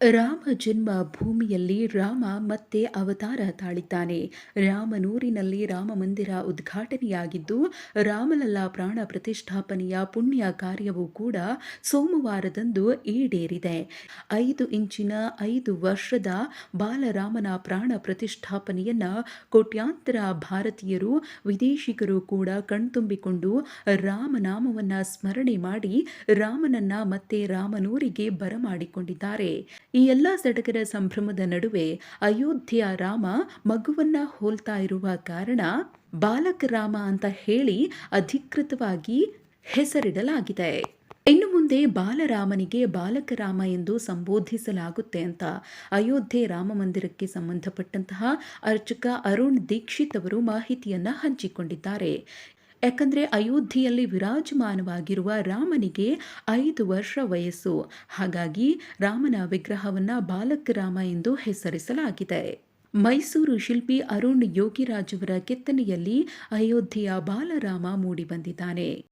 ರಾಮ ಜನ್ಮ ಭೂಮಿಯಲ್ಲಿ ರಾಮ ಮತ್ತೆ ಅವತಾರ ತಾಳಿದ್ದಾನೆ. ರಾಮನೂರಿನಲ್ಲಿ ರಾಮ ಮಂದಿರ ಉದ್ಘಾಟನೆಯಾಗಿದ್ದು, ರಾಮಲಲ್ಲಾ ಪ್ರಾಣ ಪ್ರತಿಷ್ಠಾಪನೆಯ ಪುಣ್ಯ ಕಾರ್ಯವೂ ಕೂಡ ಸೋಮವಾರದಂದು ಈಡೇರಿದೆ. ಐದು ಇಂಚಿನ ಐದು ವರ್ಷದ ಬಾಲರಾಮನ ಪ್ರಾಣ ಪ್ರತಿಷ್ಠಾಪನೆಯನ್ನ ಕೋಟ್ಯಾಂತರ ಭಾರತೀಯರು, ವಿದೇಶಿಗರು ಕೂಡ ಕಣ್ತುಂಬಿಕೊಂಡು ರಾಮನಾಮವನ್ನ ಸ್ಮರಣೆ ಮಾಡಿ ರಾಮನನ್ನ ಮತ್ತೆ ರಾಮನೂರಿಗೆ ಬರಮಾಡಿಕೊಂಡಿದ್ದಾರೆ. ಈ ಎಲ್ಲ ಸಡಗರ ಸಂಭ್ರಮದ ನಡುವೆ ಅಯೋಧ್ಯೆಯ ರಾಮ ಮಗುವನ್ನ ಹೋಲ್ತಾ ಇರುವ ಕಾರಣ ಬಾಲಕ ರಾಮ ಅಂತ ಹೇಳಿ ಅಧಿಕೃತವಾಗಿ ಹೆಸರಿಡಲಾಗಿದೆ. ಇನ್ನು ಮುಂದೆ ಬಾಲರಾಮನಿಗೆ ಬಾಲಕರಾಮ ಎಂದು ಸಂಬೋಧಿಸಲಾಗುತ್ತೆ ಅಂತ ಅಯೋಧ್ಯೆ ರಾಮ ಮಂದಿರಕ್ಕೆ ಸಂಬಂಧಪಟ್ಟಂತಹ ಅರ್ಚಕ ಅರುಣ್ ದೀಕ್ಷಿತ್ ಅವರು ಮಾಹಿತಿಯನ್ನು ಹಂಚಿಕೊಂಡಿದ್ದಾರೆ. ಯಾಕಂದರೆ ಅಯೋಧ್ಯೆಯಲ್ಲಿ ವಿರಾಜಮಾನವಾಗಿರುವ ರಾಮನಿಗೆ ಐದು ವರ್ಷ ವಯಸ್ಸು. ಹಾಗಾಗಿ ರಾಮನ ವಿಗ್ರಹವನ್ನು ಬಾಲಕ ರಾಮ ಎಂದು ಹೆಸರಿಸಲಾಗಿದೆ. ಮೈಸೂರು ಶಿಲ್ಪಿ ಅರುಣ್ ಯೋಗಿರಾಜ್ ಅವರ ಕೆತ್ತನೆಯಲ್ಲಿ ಅಯೋಧ್ಯೆಯ ಬಾಲರಾಮ ಮೂಡಿಬಂದಿದ್ದಾನೆ